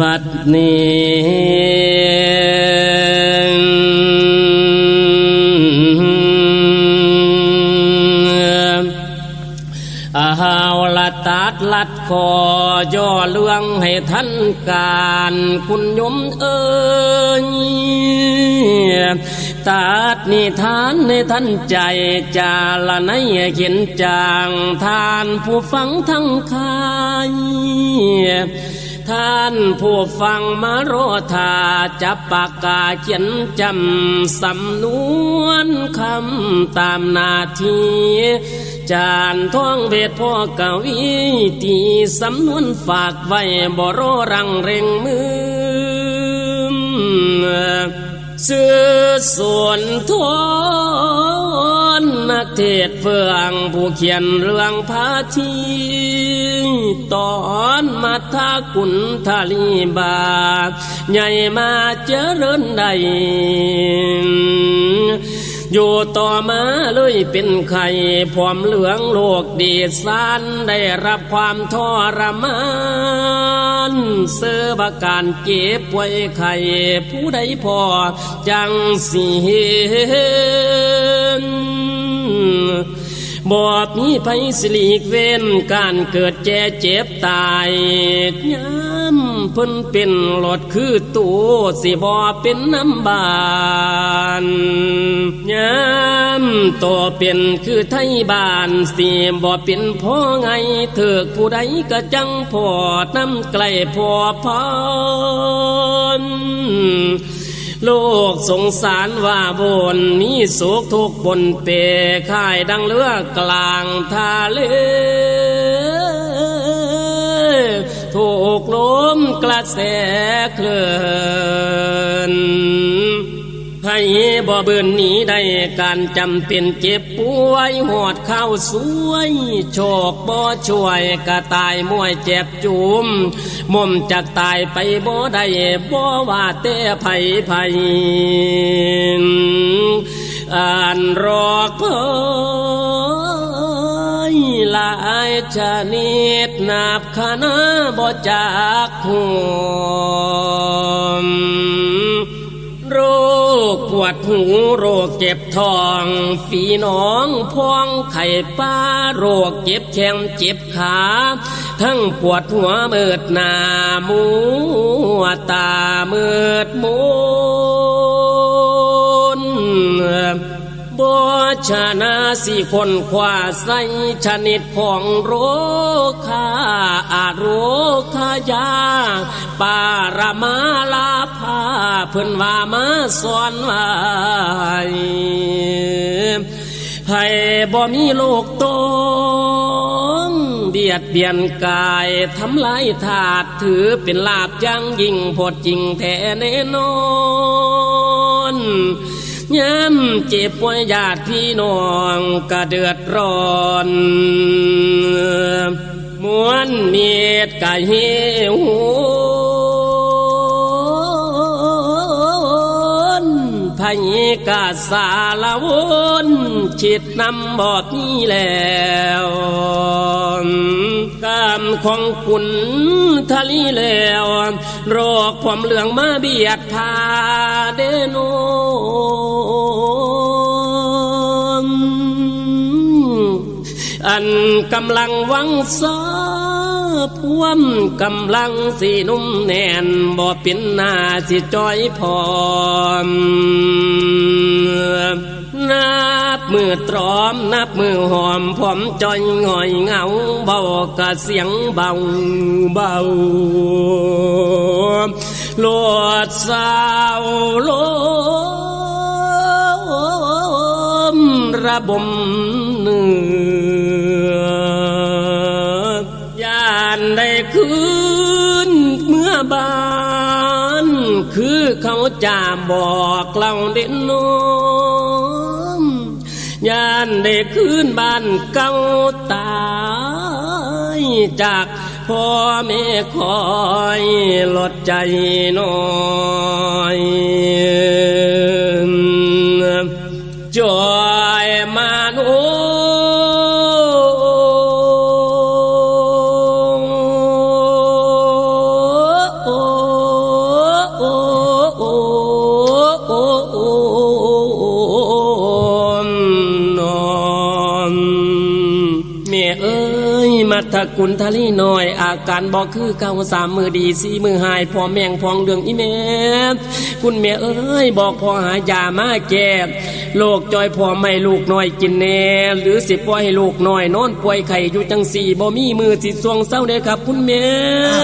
บัดนี้อาหาวละตัดลัดคอย่อเรื่องให้ท่านการคุณยมเอ้ยตัดนิทานในท่านใจจาละในเขียนจางทานผู้ฟังทั้งคาย ท่านผู้ฟังมาโรธาจับปากกาเขียนจำสำนวนคำตามนาทีจานท่องเวทพ่อเก่าอีตีสำนวนฝากไว้บ่รอรังเร่งมือ สื่อส่วนทนนัก เทศเฟืองผู้เขียนเรื่องพาทีตอนมาทากุนทาลีบาใหญ่มาเจริญใดอยู่ต่อมาเลยเป็นไข่พร้อมเหลืองโลกดีสานได้รับความทรมานเสือบาการเจ็บป่วยไข่ผู้ใดพอจังสิเห็น บอบมีไผสิลีกเว้นการเกิดแก่เจ็บตายย้ำเพิ่นเป็นหลอดคือตัวสิบอเป็นน้ำบานย้ำตัวเป็นคือไทยบ้านสิบ่เป็นพ่อไงเถิกผู้ใดก็จังพอน้ำไกลพอพร โลกสงสารว่าบนมีสุขทุกบนเปค่ายดังเรือกลางทะเลถูกลมกระแสเคลื่อน ให้บ่เบื่นหนีได้การจำเป็นเจ็บป่วยหอดเข้าสวย โชคบ่ช่วยกะตายมวยเจ็บจุมมุมจากตายไปบ่ได้บ่ว่าแต่ไผไผอ่านรอกเพ้ยหลายชนิดนับคณะบ่จากห่วม คปวดหูโรคเจ็บท้องฝีน้องพองไข่ป้าโรคเจ็บแข้งเจ็บขา ทั้งปวดหัวเมิดหน้ามัวตาเมิดมู ชนะสิคนขวาใสชนิดของโรคาอาโรคายา ปารมาลาภาเพิ่นว่ามาสอนไว้ให้บ่มีโลกตนเบียดเบียนกายทำลายถาดถือเป็นลาบยังยิ่งพดจริงแท้แน่นอน ย้ำเจ็บป่วยญาติพี่น้องก็เดือดร้อนมวนเมียดกะเหิว พายกาสาลาวนชิดนำบอดนี้แล้วกามของคุณทะลีแล้วโรคความเหลืองมาเบียดพาเดโนอันกำลังวังซา พวมกำลังสีนุ่มแน่นบ่เป็นหน้าสิจอยพร้อมนับมือตรอมนับมือหอมพร้อมจอยง่อยเงาเบากะเสียงเบาเบาโลดสาวลมระบมเนื้อานได้คืนเมื่อบาน คือเขาจะบอกเราเด่นนมยานได้คืนบ้านเก่าตายจากพ่อแม่คอยลดใจน้อย แม่เอ้ยมัทกุลทลีน้อย อาการบอกคือเก่าสามมือดีสี่มือหายพอแมงพองเดืองอีเม่คุณแม่เอ้ยบอกพอหายามาแก่โลกจอยพอไม่ลูกน้อยกินแน่ หรือสิปล่อยให้ลูกน้อยนอนป่วยไข่อยู่จังสี่บ่มีมือสิสวงเศร้าเด้ครับ คุณแม่